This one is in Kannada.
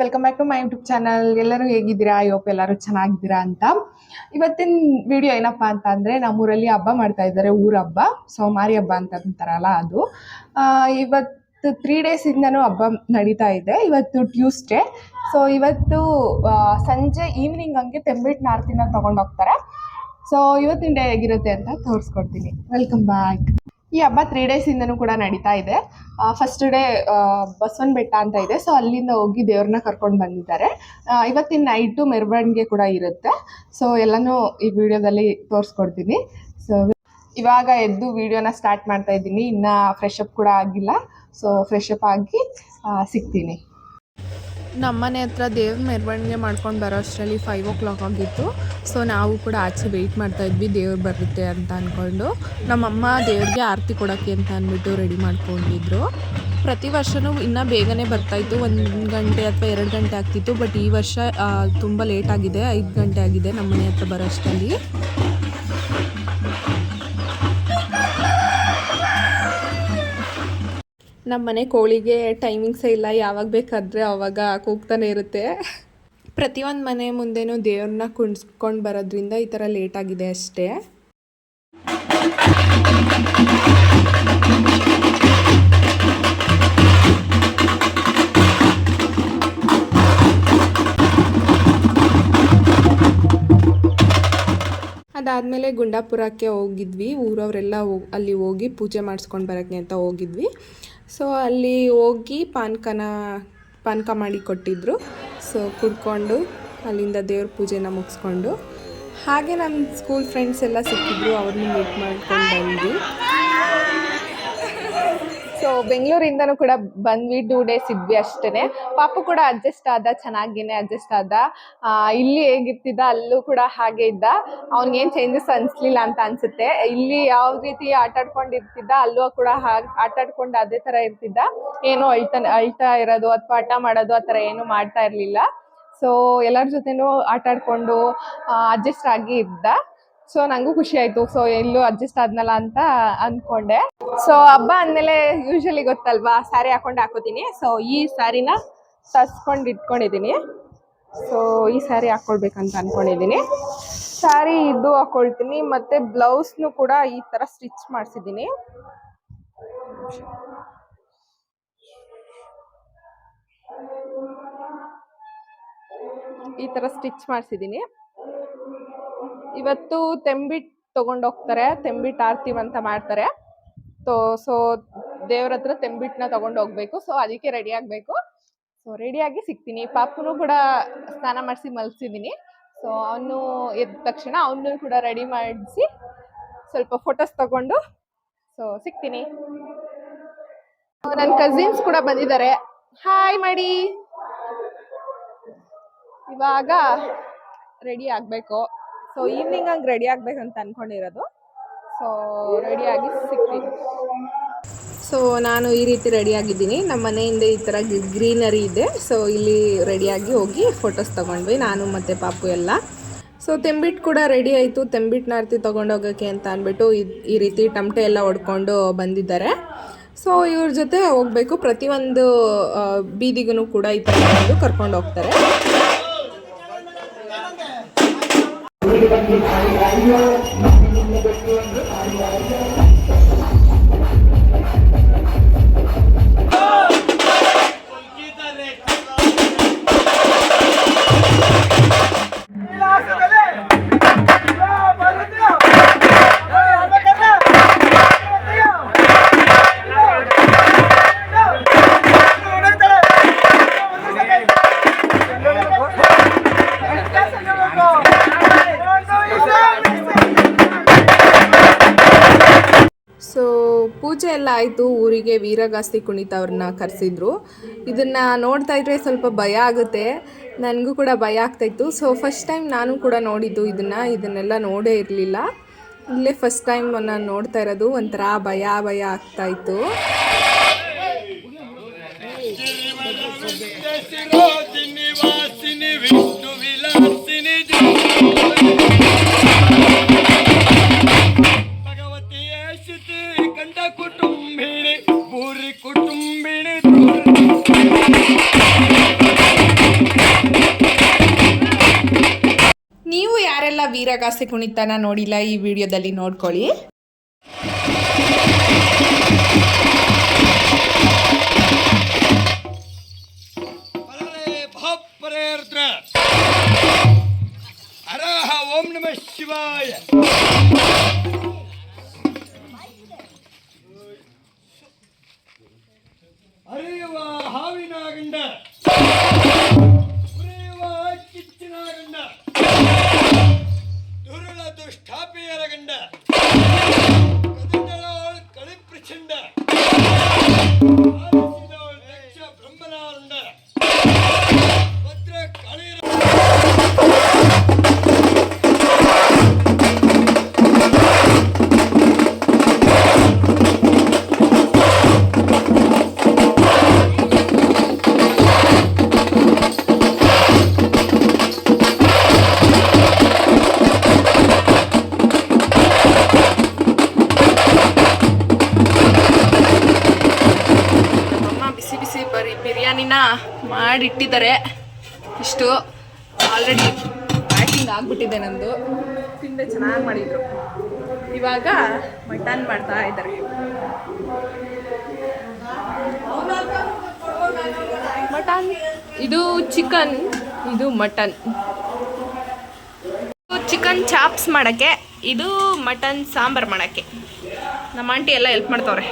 Welcome back to my YouTube channel ಎಲ್ಲರೂ ಹೇಗಿದ್ದೀರಾ? ಯೋಪ್ ಎಲ್ಲರೂ ಚೆನ್ನಾಗಿದ್ದೀರಾ ಅಂತ. ಇವತ್ತಿನ ವಿಡಿಯೋ ಏನಪ್ಪ ಅಂತ ಅಂದರೆ ನಮ್ಮೂರಲ್ಲಿ ಹಬ್ಬ ಮಾಡ್ತಾ ಇದ್ದಾರೆ ಊರ ಹಬ್ಬ ಸೋಮಾರಿ ಹಬ್ಬ ಅಂತ ಅಂತಾರಲ್ಲ ಅದು. ಇವತ್ತು ತ್ರೀ ಡೇಸಿಂದನೂ ಹಬ್ಬ ನಡೀತಾ ಇದೆ. ಇವತ್ತು ಟ್ಯೂಸ್ಡೇ ಸೊ ಇವತ್ತು ಸಂಜೆ ಈವ್ನಿಂಗ್ ಹಂಗೆ ತೆಂಬಿಟ್ಟು ನಾರ್ತಿನ ತೊಗೊಂಡೋಗ್ತಾರೆ ಸೊ ಇವತ್ತಿನ ಡೇ ಹೇಗಿರುತ್ತೆ ಅಂತ ತೋರಿಸ್ಕೊಡ್ತೀನಿ. ವೆಲ್ಕಮ್ ಬ್ಯಾಕ್ ಈ ಹಬ್ಬ ತ್ರೀ ಡೇಸಿಂದನೂ ಕೂಡ ನಡೀತಾ ಇದೆ. ಫಸ್ಟ್ ಡೇ ಬಸವನ ಬೆಟ್ಟ ಅಂತ ಇದೆ. ಸೊ ಅಲ್ಲಿಂದ ಹೋಗಿ ದೇವ್ರನ್ನ ಕರ್ಕೊಂಡು ಬಂದಿದ್ದಾರೆ. ಇವತ್ತಿನ ನೈಟು ಮೆರವಣಿಗೆ ಕೂಡ ಇರುತ್ತೆ. ಸೊ ಎಲ್ಲನೂ ಈ ವಿಡಿಯೋದಲ್ಲಿ ತೋರಿಸ್ಕೊಡ್ತೀನಿ. ಸೊ ಇವಾಗ ಎದ್ದು ವಿಡಿಯೋನ ಸ್ಟಾರ್ಟ್ ಮಾಡ್ತಾ ಇದ್ದೀನಿ. ಇನ್ನು ಫ್ರೆಶ್ ಅಪ್ ಕೂಡ ಆಗಿಲ್ಲ. ಸೊ ಫ್ರೆಶ್ ಅಪ್ ಆಗಿ ಸಿಗ್ತೀನಿ. ನಮ್ಮನೆ ಹತ್ರ ದೇವ್ರ ಮೆರವಣಿಗೆ ಮಾಡ್ಕೊಂಡು ಬರೋ ಅಷ್ಟರಲ್ಲಿ ಫೈವ್ ಓ ಕ್ಲಾಕ್ ಆಗಿತ್ತು. ಸೊ ನಾವು ಕೂಡ ಆಚೆ ವೆಯ್ಟ್ ಮಾಡ್ತಾ ಇದ್ವಿ, ದೇವ್ರು ಬರುತ್ತೆ ಅಂತ ಅಂದ್ಕೊಂಡು ನಮ್ಮಮ್ಮ ದೇವ್ರಿಗೆ ಆರತಿ ಕೊಡೋಕ್ಕೆ ಅಂತ ಅಂದ್ಬಿಟ್ಟು ರೆಡಿ ಮಾಡ್ಕೊಂಡಿದ್ರು. ಪ್ರತಿ ವರ್ಷವೂ ಇನ್ನೂ ಬೇಗನೆ ಬರ್ತಾಯಿತ್ತು ಒಂದು ಗಂಟೆ ಅಥವಾ ಎರಡು ಗಂಟೆ ಆಗ್ತಿತ್ತು ಬಟ್ ಈ ವರ್ಷ ತುಂಬ ಲೇಟ್ ಆಗಿದೆ. ಐದು ಗಂಟೆ ಆಗಿದೆ ನಮ್ಮ ಮನೆ ಹತ್ರ ಬರೋ ನಮ್ಮ ಮನೆ ಕೋಳಿಗೆ ಟೈಮಿಂಗ್ಸೇ ಇಲ್ಲ, ಯಾವಾಗ ಬೇಕಾದರೆ ಅವಾಗ ಕೂಗ್ತಾನೆ ಇರುತ್ತೆ. ಪ್ರತಿಯೊಂದು ಮನೆ ಮುಂದೆನೂ ದೇವ್ರನ್ನ ಕುಣಿಸ್ಕೊಂಡು ಬರೋದ್ರಿಂದ ಈ ಥರ ಲೇಟ್ ಆಗಿದೆ ಅಷ್ಟೇ. ಅದಾದಮೇಲೆ ಗುಂಡಾಪುರಕ್ಕೆ ಹೋಗಿದ್ವಿ. ಊರವರೆಲ್ಲ ಅಲ್ಲಿ ಹೋಗಿ ಪೂಜೆ ಮಾಡಿಸ್ಕೊಂಡು ಬರೋಕ್ಕೆ ಅಂತ ಹೋಗಿದ್ವಿ. ಸೊ ಅಲ್ಲಿ ಹೋಗಿ ಪಾನಕನ, ಪಾನಕ ಮಾಡಿ ಕೊಟ್ಟಿದ್ದರು ಸೊ ಕುಡ್ಕೊಂಡು ಅಲ್ಲಿಂದ ದೇವ್ರ ಪೂಜೆನ ಮುಗಿಸ್ಕೊಂಡು. ಹಾಗೆ ನಮ್ಮ ಸ್ಕೂಲ್ ಫ್ರೆಂಡ್ಸ್ ಎಲ್ಲ ಸಿಕ್ಕಿದ್ರು, ಅವ್ರನ್ನ ಮೀಟ್ ಮಾಡ್ಕೊಂಡು ಬಂದ್ವಿ. ಸೊ ಬೆಂಗಳೂರಿಂದನೂ ಕೂಡ ಬಂದ್ವಿ ಟೂ ಡೇಸ್ ಇದ್ವಿ ಅಷ್ಟೇನೆ. ಪಾಪು ಕೂಡ ಅಡ್ಜಸ್ಟ್ ಆದ, ಚೆನ್ನಾಗಿನೇ ಅಡ್ಜಸ್ಟ್ ಆದ. ಇಲ್ಲಿ ಹೇಗಿರ್ತಿದ್ದ, ಅಲ್ಲೂ ಕೂಡ ಹಾಗೆ ಇದ್ದ. ಅವ್ನಿಗೇನು ಚೇಂಜಸ್ ಅನಿಸ್ಲಿಲ್ಲ ಅಂತ ಅನ್ಸುತ್ತೆ. ಇಲ್ಲಿ ಯಾವ ರೀತಿ ಆಟ ಆಡ್ಕೊಂಡು ಇರ್ತಿದ್ದ ಅಲ್ಲೂ ಕೂಡ ಹಾಗೆ ಆಟ ಆಡ್ಕೊಂಡು ಅದೇ ತರ ಇರ್ತಿದ್ದ. ಏನೋ ಅಳ್ತಾ ಅಳ್ತಾ ಇರೋದು ಅಥವಾ ಆಟ ಮಾಡೋದು ಆ ಥರ ಏನು ಮಾಡ್ತಾ ಇರಲಿಲ್ಲ. ಸೊ ಎಲ್ಲರ ಜೊತೆನೂ ಆಟ ಆಡ್ಕೊಂಡು ಅಡ್ಜಸ್ಟ್ ಆಗಿ ಇದ್ದ. ಸೊ ನಂಗೂ ಖುಷಿ ಆಯ್ತು. ಸೊ ಎಲ್ಲೂ ಅಡ್ಜಸ್ಟ್ ಆದ್ನಲ್ಲ ಅಂತ ಅನ್ಕೊಂಡೆ. ಸೊ ಹಬ್ಬ ಅಂದಮೇಲೆ ಯೂಶಲಿ ಗೊತ್ತಲ್ವಾ ಸ್ಯಾರಿ ಹಾಕೊಂಡು ಹಾಕೋತೀನಿ. ಸೊ ಈ ಸ್ಯಾರಿನ ತರ್ಸ್ಕೊಂಡು ಇಟ್ಕೊಂಡಿದ್ದೀನಿ ಸೊ ಈ ಸ್ಯಾರಿ ಹಾಕೊಳ್ಬೇಕಂತ ಅನ್ಕೊಂಡಿದ್ದೀನಿ ಸ್ಯಾರಿ ಇದು ಹಾಕೊಳ್ತೀನಿ. ಮತ್ತೆ ಬ್ಲೌಸ್ನು ಕೂಡ ಈ ತರ ಸ್ಟಿಚ್ ಮಾಡಿಸಿದ್ದೀನಿ ಈ ತರ ಸ್ಟಿಚ್ ಮಾಡಿಸಿದ್ದೀನಿ ಇವತ್ತು ತೆಂಬಿಟ್ ತಗೊಂಡೋಗ್ತಾರೆ, ತೆಂಬಿಟ್ ಆರ್ತಿ ಅಂತ ಮಾಡ್ತಾರೆ. ಸೊ ಸೊ ದೇವ್ರ ಹತ್ರ ತೆಂಬಿಟ್ಟನ್ನ ತಗೊಂಡು ಹೋಗ್ಬೇಕು ಸೊ ಅದಕ್ಕೆ ರೆಡಿ ಆಗಬೇಕು. ಸೊ ರೆಡಿಯಾಗಿ ಸಿಗ್ತೀನಿ. ಪಾಪುನು ಕೂಡ ಸ್ನಾನ ಮಾಡಿಸಿ ಮಲಗಿಸಿದ್ದೀನಿ ಸೊ ಅವನು ಎದ್ದ ತಕ್ಷಣ ಅವನು ಕೂಡ ರೆಡಿ ಮಾಡಿಸಿ ಸ್ವಲ್ಪ ಫೋಟೋಸ್ ತಗೊಂಡು ಸೊ ಸಿಗ್ತೀನಿ. ನನ್ನ ಕಸಿನ್ಸ್ ಕೂಡ ಬಂದಿದ್ದಾರೆ. ಹಾಯ್ ಮಾಡಿ. ಇವಾಗ ರೆಡಿ ಆಗಬೇಕು. ಸೊ ಈವ್ನಿಂಗ್ ಹಂಗೆ ರೆಡಿ ಆಗ್ಬೇಕಂತ ಅನ್ಕೊಂಡಿರೋದು. ಸೊ ರೆಡಿಯಾಗಿ ಸಿಗ್ತೀನಿ. ಸೊ ನಾನು ಈ ರೀತಿ ರೆಡಿಯಾಗಿದ್ದೀನಿ ನಮ್ಮ ಮನೆಯಿಂದ ಈ ಥರ ಗ್ರೀನರಿ ಇದೆ. ಸೊ ಇಲ್ಲಿ ರೆಡಿಯಾಗಿ ಹೋಗಿ ಫೋಟೋಸ್ ತೊಗೊಂಡ್ವಿ, ನಾನು ಮತ್ತು ಪಾಪು ಎಲ್ಲ. ಸೊ ತೆಂಬಿಟ್ಟು ಕೂಡ ರೆಡಿ ಆಯಿತು. ತೆಂಬಿಟ್ಟು ನಾರ್ತಿ ತೊಗೊಂಡೋಗೋಕ್ಕೆ ಅಂತ ಅಂದ್ಬಿಟ್ಟು ಈ ರೀತಿ ಟಮಟೆ ಎಲ್ಲ ಹೊಡ್ಕೊಂಡು ಬಂದಿದ್ದಾರೆ. ಸೊ ಇವ್ರ ಜೊತೆ ಹೋಗಬೇಕು. ಪ್ರತಿಯೊಂದು ಬೀದಿಗೂ ಕೂಡ ಈ ಥರ ಕರ್ಕೊಂಡು ಹೋಗ್ತಾರೆ. ಸೊ ಪೂಜೆ ಎಲ್ಲ ಆಯಿತು, ಊರಿಗೆ ವೀರಗಾಸ್ತಿ ಕುಣಿತ ಅವ್ರನ್ನ ಕರೆಸಿದ್ರು. ಇದನ್ನು ನೋಡ್ತಾ ಇದ್ರೆ ಸ್ವಲ್ಪ ಭಯ ಆಗುತ್ತೆ. ನನಗೂ ಕೂಡ ಭಯ ಆಗ್ತಾಯಿತ್ತು ಸೊ ಫಸ್ಟ್ ಟೈಮ್ ನಾನು ಕೂಡ ನೋಡಿದ್ದು ಇದನ್ನು. ಇದನ್ನೆಲ್ಲ ನೋಡೇ ಇರಲಿಲ್ಲ. ಇಲ್ಲೇ ಫಸ್ಟ್ ಟೈಮ್ ನಾನು ನೋಡ್ತಾ ಇರೋದು ಒಂಥರ ಭಯ ಭಯ ಆಗ್ತಾಯಿತ್ತು ವೀರಗಾಸೆ ಕುಣಿತನ ನೋಡಿಲ್ಲ ಈ ವಿಡಿಯೋದಲ್ಲಿ ನೋಡ್ಕೊಳ್ಳಿ. ಹರಹ ಓಂ ನಮ ಶಿವಾಯ ಅರಿಯುವ ಹಾವಿನ ಮಾಡಿಟ್ಟಿದ್ದಾರೆ. ಇಷ್ಟು ಆಲ್ರೆಡಿ ಪ್ಯಾಕಿಂಗ್ ಆಗಿಬಿಟ್ಟಿದೆ ನಂದು. ತಿಂದೆ ಚೆನ್ನಾಗಿ ಮಾಡಿದ್ರು. ಇವಾಗ ಮಟನ್ ಮಾಡ್ತಾ ಇದ್ದಾರೆ. ಮಟನ್ ಇದು ಚಿಕನ್ ಇದು ಮಟನ್. ಚಿಕನ್ ಚಾಪ್ಸ್ ಮಾಡೋಕ್ಕೆ ಇದು ಮಟನ್ ಸಾಂಬಾರು ಮಾಡೋಕ್ಕೆ. ನಮ್ಮ ಆಂಟಿ ಎಲ್ಲ ಹೆಲ್ಪ್ ಮಾಡ್ತವ್ರೆ.